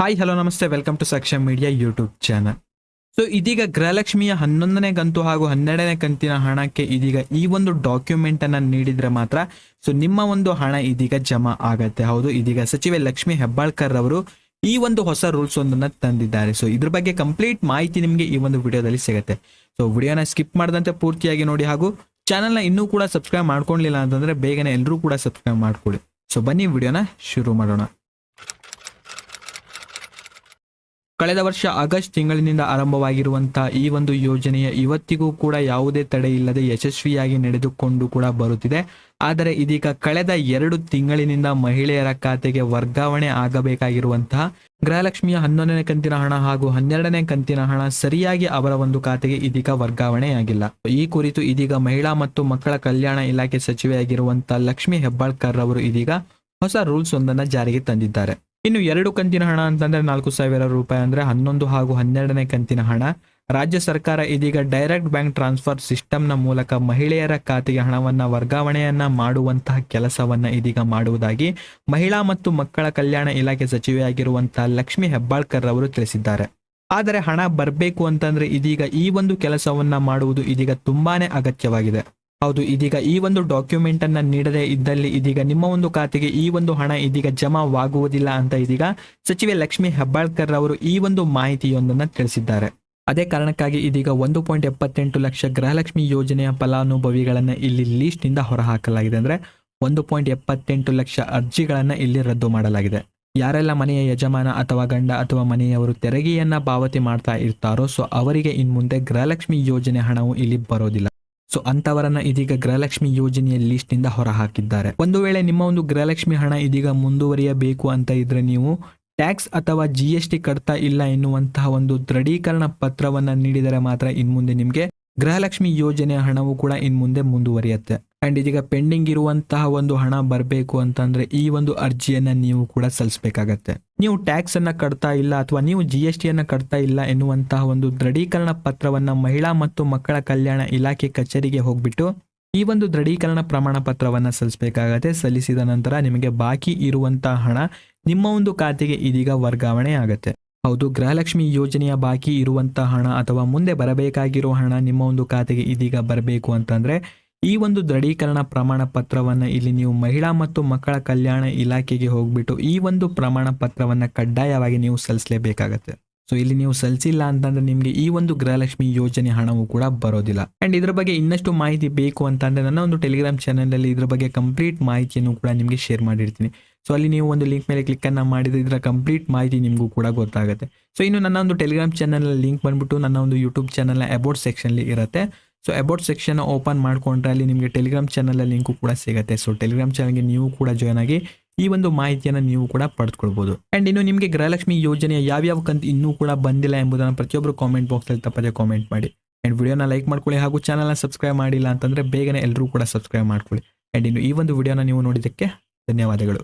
Hi hello ನಮಸ್ತೆ. Welcome to Saksham media YouTube channel so ಇದೀಗ ಗೃಹಲಕ್ಷ್ಮಿಯ ಹನ್ನೊಂದನೇ ಕಂತು ಹಾಗೂ ಹನ್ನೆರಡನೇ ಕಂತಿನ ಹಣಕ್ಕೆ ಇದೀಗ ಈ ಒಂದು ಡಾಕ್ಯುಮೆಂಟ್ ಅನ್ನ ನೀಡಿದ್ರೆ ಮಾತ್ರ ಸೊ, ನಿಮ್ಮ ಒಂದು ಹಣ ಇದೀಗ ಜಮಾ ಆಗತ್ತೆ. ಹೌದು, ಇದೀಗ ಸಚಿವೆ ಲಕ್ಷ್ಮಿ ಹೆಬ್ಬಾಳ್ಕರ್ ಅವರು ಈ ಒಂದು ಹೊಸ ರೂಲ್ಸ್ ಒಂದನ್ನ ತಂದಿದ್ದಾರೆ. ಸೊ ಇದ್ರ ಬಗ್ಗೆ ಕಂಪ್ಲೀಟ್ ಮಾಹಿತಿ ನಿಮಗೆ ಈ ಒಂದು ವಿಡಿಯೋದಲ್ಲಿ ಸಿಗುತ್ತೆ. ಸೊ ವಿಡಿಯೋನ ಸ್ಕಿಪ್ ಮಾಡದಂತೆ ಪೂರ್ತಿಯಾಗಿ ನೋಡಿ ಹಾಗೂ ಚಾನಲ್ನ ಇನ್ನೂ ಕೂಡ ಸಬ್ಸ್ಕ್ರೈಬ್ ಮಾಡ್ಕೊಂಡಿಲ್ಲ ಅಂತಂದ್ರೆ ಬೇಗನೆ ಎಲ್ಲರೂ ಕೂಡ ಸಬ್ಸ್ಕ್ರೈಬ್ ಮಾಡ್ಕೊಳ್ಳಿ ಸೊ ಬನ್ನಿ, ವಿಡಿಯೋನ ಶುರು ಮಾಡೋಣ. ಕಳೆದ ವರ್ಷ ಆಗಸ್ಟ್ ತಿಂಗಳಿನಿಂದ ಆರಂಭವಾಗಿರುವಂತಹ ಈ ಒಂದು ಯೋಜನೆಯ ಇವತ್ತಿಗೂ ಕೂಡ ಯಾವುದೇ ತಡೆ ಇಲ್ಲದೆ ಯಶಸ್ವಿಯಾಗಿ ನಡೆದುಕೊಂಡು ಕೂಡ ಬರುತ್ತಿದೆ. ಆದರೆ ಇದೀಗ ಕಳೆದ ಎರಡು ತಿಂಗಳಿನಿಂದ ಮಹಿಳೆಯರ ಖಾತೆಗೆ ವರ್ಗಾವಣೆ ಆಗಬೇಕಾಗಿರುವಂತಹ ಗೃಹಲಕ್ಷ್ಮಿಯ ಹನ್ನೊಂದನೇ ಕಂತಿನ ಹಣ ಹಾಗೂ ಹನ್ನೆರಡನೇ ಕಂತಿನ ಹಣ ಸರಿಯಾಗಿ ಅವರ ಒಂದು ಖಾತೆಗೆ ಇದೀಗ ವರ್ಗಾವಣೆಯಾಗಿಲ್ಲ. ಈ ಕುರಿತು ಇದೀಗ ಮಹಿಳಾ ಮತ್ತು ಮಕ್ಕಳ ಕಲ್ಯಾಣ ಇಲಾಖೆ ಸಚಿವೆಯಾಗಿರುವಂತಹ ಲಕ್ಷ್ಮಿ ಹೆಬ್ಬಾಳ್ಕರ್ ಅವರು ಇದೀಗ ಹೊಸ ರೂಲ್ಸ್ ಒಂದನ್ನು ಜಾರಿಗೆ ತಂದಿದ್ದಾರೆ. ಇನ್ನು ಎರಡು ಕಂತಿನ ಹಣ ಅಂತಂದ್ರೆ ನಾಲ್ಕು ಸಾವಿರ ರೂಪಾಯಿ ಅಂದ್ರೆ ಹನ್ನೊಂದು ಹಾಗೂ ಹನ್ನೆರಡನೇ ಕಂತಿನ ಹಣ. ರಾಜ್ಯ ಸರ್ಕಾರ ಇದೀಗ ಡೈರೆಕ್ಟ್ ಬ್ಯಾಂಕ್ ಟ್ರಾನ್ಸ್ಫರ್ ಸಿಸ್ಟಮ್ನ ಮೂಲಕ ಮಹಿಳೆಯರ ಖಾತೆಗೆ ಹಣವನ್ನು ವರ್ಗಾವಣೆಯನ್ನ ಮಾಡುವಂತಹ ಕೆಲಸವನ್ನ ಇದೀಗ ಮಾಡುವುದಾಗಿ ಮಹಿಳಾ ಮತ್ತು ಮಕ್ಕಳ ಕಲ್ಯಾಣ ಇಲಾಖೆ ಸಚಿವೆಯಾಗಿರುವಂತಹ ಲಕ್ಷ್ಮಿ ಹೆಬ್ಬಾಳ್ಕರ್ ಅವರು ತಿಳಿಸಿದ್ದಾರೆ. ಆದರೆ ಹಣ ಬರಬೇಕು ಅಂತಂದ್ರೆ ಇದೀಗ ಈ ಒಂದು ಕೆಲಸವನ್ನ ಮಾಡುವುದು ಇದೀಗ ತುಂಬಾನೇ ಅಗತ್ಯವಾಗಿದೆ. ಹೌದು, ಇದೀಗ ಈ ಒಂದು ಡಾಕ್ಯುಮೆಂಟ್ ಅನ್ನ ನೀಡದೇ ಇದ್ದಲ್ಲಿ ಇದೀಗ ನಿಮ್ಮ ಒಂದು ಖಾತೆಗೆ ಈ ಒಂದು ಹಣ ಇದೀಗ ಜಮಾವಾಗುವುದಿಲ್ಲ ಅಂತ ಇದೀಗ ಸಚಿವೆ ಲಕ್ಷ್ಮಿ ಹೆಬ್ಬಾಳ್ಕರ್ ಅವರು ಈ ಒಂದು ಮಾಹಿತಿಯೊಂದನ್ನ ತಿಳಿಸಿದ್ದಾರೆ. ಅದೇ ಕಾರಣಕ್ಕಾಗಿ ಇದೀಗ ಒಂದು ಪಾಯಿಂಟ್ ಎಪ್ಪತ್ತೆಂಟು ಲಕ್ಷ ಗೃಹಲಕ್ಷ್ಮಿ ಯೋಜನೆಯ ಫಲಾನುಭವಿಗಳನ್ನ ಇಲ್ಲಿ ಲೀಸ್ಟ್ನಿಂದ ಹೊರಹಾಕಲಾಗಿದೆ ಅಂದ್ರೆ ಒಂದು ಪಾಯಿಂಟ್ ಎಪ್ಪತ್ತೆಂಟು ಲಕ್ಷ ಅರ್ಜಿಗಳನ್ನ ಇಲ್ಲಿ ರದ್ದು ಮಾಡಲಾಗಿದೆ. ಯಾರೆಲ್ಲ ಮನೆಯ ಯಜಮಾನ ಅಥವಾ ಗಂಡ ಅಥವಾ ಮನೆಯವರು ತೆರಿಗೆಯನ್ನ ಪಾವತಿ ಮಾಡ್ತಾ ಇರ್ತಾರೋ, ಸೊ ಅವರಿಗೆ ಇನ್ಮುಂದೆ ಗೃಹಲಕ್ಷ್ಮಿ ಯೋಜನೆ ಹಣವು ಇಲ್ಲಿ ಬರೋದಿಲ್ಲ. ಸೊ ಅಂತವರನ್ನ ಇದೀಗ ಗೃಹಲಕ್ಷ್ಮಿ ಯೋಜನೆಯ ಲಿಸ್ಟ್ನಿಂದ ಹೊರಹಾಕಿದ್ದಾರೆ. ಒಂದು ವೇಳೆ ನಿಮ್ಮ ಒಂದು ಗೃಹಲಕ್ಷ್ಮಿ ಹಣ ಇದೀಗ ಮುಂದುವರಿಯಬೇಕು ಅಂತ ಇದ್ರೆ ನೀವು ಟ್ಯಾಕ್ಸ್ ಅಥವಾ ಜಿ ಎಸ್ ಟಿ ಕಟ್ತಾ ಇಲ್ಲ ಎನ್ನುವಂತಹ ಒಂದು ದೃಢೀಕರಣ ಪತ್ರವನ್ನ ನೀಡಿದರೆ ಮಾತ್ರ ಇನ್ಮುಂದೆ ನಿಮಗೆ ಗೃಹಲಕ್ಷ್ಮಿ ಯೋಜನೆಯ ಹಣವು ಕೂಡ ಇನ್ಮುಂದೆ ಮುಂದುವರಿಯುತ್ತೆ. ಅಂಡ್ ಇದೀಗ ಪೆಂಡಿಂಗ್ ಇರುವಂತಹ ಒಂದು ಹಣ ಬರಬೇಕು ಅಂತಂದ್ರೆ ಈ ಒಂದು ಅರ್ಜಿಯನ್ನು ನೀವು ಕೂಡ ಸಲ್ಲಿಸಬೇಕಾಗತ್ತೆ. ನೀವು ಟ್ಯಾಕ್ಸನ್ನು ಕಟ್ತಾ ಇಲ್ಲ ಅಥವಾ ನೀವು ಜಿ ಎಸ್ ಟಿಯನ್ನು ಕಟ್ತಾ ಇಲ್ಲ ಎನ್ನುವಂತಹ ಒಂದು ದೃಢೀಕರಣ ಪತ್ರವನ್ನ ಮಹಿಳಾ ಮತ್ತು ಮಕ್ಕಳ ಕಲ್ಯಾಣ ಇಲಾಖೆ ಕಚೇರಿಗೆ ಹೋಗ್ಬಿಟ್ಟು ಈ ಒಂದು ದೃಢೀಕರಣ ಪ್ರಮಾಣ ಪತ್ರವನ್ನು ಸಲ್ಲಿಸಬೇಕಾಗತ್ತೆ. ಸಲ್ಲಿಸಿದ ನಂತರ ನಿಮಗೆ ಬಾಕಿ ಇರುವಂತಹ ಹಣ ನಿಮ್ಮ ಒಂದು ಖಾತೆಗೆ ಇದೀಗ ವರ್ಗಾವಣೆ ಆಗುತ್ತೆ. ಹೌದು, ಗೃಹಲಕ್ಷ್ಮಿ ಯೋಜನೆಯ ಬಾಕಿ ಇರುವಂತಹ ಹಣ ಅಥವಾ ಮುಂದೆ ಬರಬೇಕಾಗಿರೋ ಹಣ ನಿಮ್ಮ ಒಂದು ಖಾತೆಗೆ ಇದೀಗ ಬರಬೇಕು ಅಂತಂದ್ರೆ ಈ ಒಂದು ದೃಢೀಕರಣ ಪ್ರಮಾಣ ಪತ್ರವನ್ನು ಇಲ್ಲಿ ನೀವು ಮಹಿಳಾ ಮತ್ತು ಮಕ್ಕಳ ಕಲ್ಯಾಣ ಇಲಾಖೆಗೆ ಹೋಗ್ಬಿಟ್ಟು ಈ ಒಂದು ಪ್ರಮಾಣ ಪತ್ರವನ್ನು ಕಡ್ಡಾಯವಾಗಿ ನೀವು ಸಲ್ಲಿಸಲೇಬೇಕಾಗತ್ತೆ. ಸೊ ಇಲ್ಲಿ ನೀವು ಸಲ್ಲಿಸಿಲ್ಲ ಅಂತಂದ್ರೆ ನಿಮಗೆ ಈ ಒಂದು ಗೃಹಲಕ್ಷ್ಮಿ ಯೋಜನೆ ಹಣವು ಕೂಡ ಬರೋದಿಲ್ಲ. ಅಂಡ್ ಇದ್ರ ಬಗ್ಗೆ ಇನ್ನಷ್ಟು ಮಾಹಿತಿ ಬೇಕು ಅಂತಂದ್ರೆ ನನ್ನ ಒಂದು ಟೆಲಿಗ್ರಾಮ್ ಚಾನಲ್ ಅಲ್ಲಿ ಇದ್ರ ಬಗ್ಗೆ ಕಂಪ್ಲೀಟ್ ಮಾಹಿತಿಯನ್ನು ಕೂಡ ನಿಮಗೆ ಶೇರ್ ಮಾಡಿರ್ತೀನಿ. ಸೊ ಅಲ್ಲಿ ನೀವು ಒಂದು ಲಿಂಕ್ ಮೇಲೆ ಕ್ಲಿಕ್ ಅನ್ನ ಮಾಡಿದ್ರೆ ಇದರ ಕಂಪ್ಲೀಟ್ ಮಾಹಿತಿ ನಿಮಗೂ ಕೂಡ ಗೊತ್ತಾಗುತ್ತೆ. ಸೊ ಇನ್ನು ನನ್ನ ಒಂದು ಟೆಲಿಗ್ರಾಮ್ ಚಾನಲ್ ಲಿಂಕ್ ಬಂದ್ಬಿಟ್ಟು ನನ್ನ ಒಂದು ಯೂಟ್ಯೂಬ್ ಚಾನಲ್ನ ಅಬೌಟ್ ಸೆಕ್ಷನ್ ಇರುತ್ತೆ. ಸೊ ಅಬೌಟ್ ಸೆಕ್ಷನ್ ಓಪನ್ ಮಾಡ್ಕೊಂಡ್ರೆ ಅಲ್ಲಿ ನಿಮಗೆ ಟೆಲಿಗ್ರಾಮ್ ಚಾನಲ್ ಲಿಂಕು ಕೂಡ ಸಿಗುತ್ತೆ. ಸೊ ಟೆಲಿಗ್ರಾಮ್ ಚಾನಲ್ಗೆ ನೀವು ಕೂಡ ಜಾಯ್ನ್ ಆಗಿ ಈ ಒಂದು ಮಾಹಿತಿಯನ್ನು ನೀವು ಕೂಡ ಪಡೆದುಕೊಳ್ಬಹುದು ಅಂಡ್ ಇನ್ನು ನಿಮಗೆ ಗೃಹಲಕ್ಷ್ಮಿ ಯೋಜನೆಯ ಯಾವ್ಯಾವ ಕಂತು ಇನ್ನೂ ಕೂಡ ಬಂದಿಲ್ಲ ಎಂಬುದನ್ನು ಪ್ರತಿಯೊಬ್ಬರು ಕಾಮೆಂಟ್ ಬಾಕ್ಸ್ ಅಲ್ಲಿ ತಪ್ಪದೆ ಕಾಮೆಂಟ್ ಮಾಡಿ. ಆ್ಯಂಡ್ ವಿಡಿಯೋನ ಲೈಕ್ ಮಾಡ್ಕೊಳ್ಳಿ ಹಾಗೂ ಚಾನಲ್ನ ಸಬ್ಸ್ಕ್ರೈಬ್ ಮಾಡಿಲ್ಲ ಅಂತಂದ್ರೆ ಬೇಗನೆ ಎಲ್ಲರೂ ಕೂಡ ಸಬ್ಸ್ಕ್ರೈಬ್ ಮಾಡ್ಕೊಳ್ಳಿ. ಆ್ಯಂಡ್ ಇನ್ನು ಈ ಒಂದು ವಿಡಿಯೋನ ನೀವು ನೋಡಿದ್ದಕ್ಕೆ ಧನ್ಯವಾದಗಳು.